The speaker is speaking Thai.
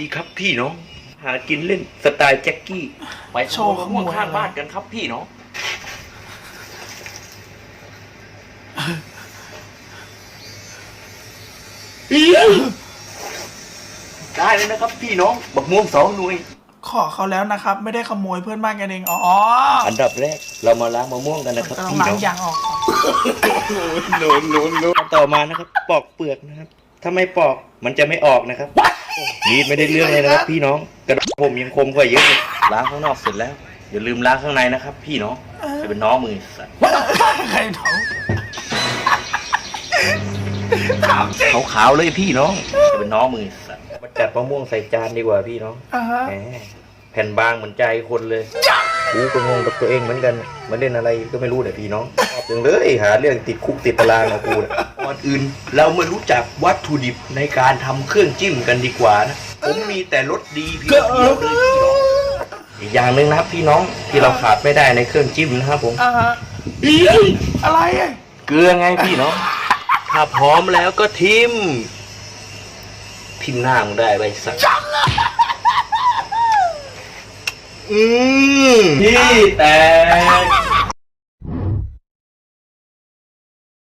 ดีครับพี่น้อง หากินเล่นสไตล์แจ็คกี้ไปโชว์ขโมยมะม่วงขโมยข้างอะไรบ้านกันครับพี่น้อง ได้เลยนะครับพี่น้อง บักม่วงสองหน่วย ขอเขาแล้วนะครับ ไม่ได้ขโมยเพื่อนบ้านกันเองอ๋ออันดับแรกเรามาล้างมะม่วงกันนะครับก็ต้องพี่ล้างน้องยางออกก่อนโนนโนนโนนต่อมานะครับ ปอกเปลือกนะครับ ถ้าไม่ปอกมันจะไม่ออกนะครับ มีดไม่ได้เรื่องเลยนะครับ พี่น้องกระดาษผมยังคมกว่าเยอะเลยล้างข้างนอกเสร็จแล้วอย่าลืมล้างข้างในนะครับ พี่น้องจะเป็นน้องมือสัตว์ใครท้องขาวๆเลยพี่น้องจะเป็นน้องมือสัตว์มาจัดมะม่วงใส่จานดีกว่าพี่น้องอ่าฮะแหมแผ่นบางเหมือนใจคนเลยกูก็งงกับตัวเองเหมือนกันมาเล่นอะไรก็ไม่รู้แต่พี่น้องชอบจังเลยหาเรื่องติดคุกติดตารางนะกูเนี่ย ก่อนอื่น เรามารู้จักวัตถุดิบในการทำเครื่องจิ้มกันดีกว่านะ ผมมีแต่รสดีเพียวๆเลยพี่น้องอีกอย่างหนึ่งนะครับพี่น้องที่เราขาดไม่ได้ในเครื่องจิ้มนะครับผม อ่าฮะอะไรอะเกลือไงพี่น้องถ้าพร้อมแล้วก็ทิม ทิมหน้ามึงได้ไปสักอืมพี่แตก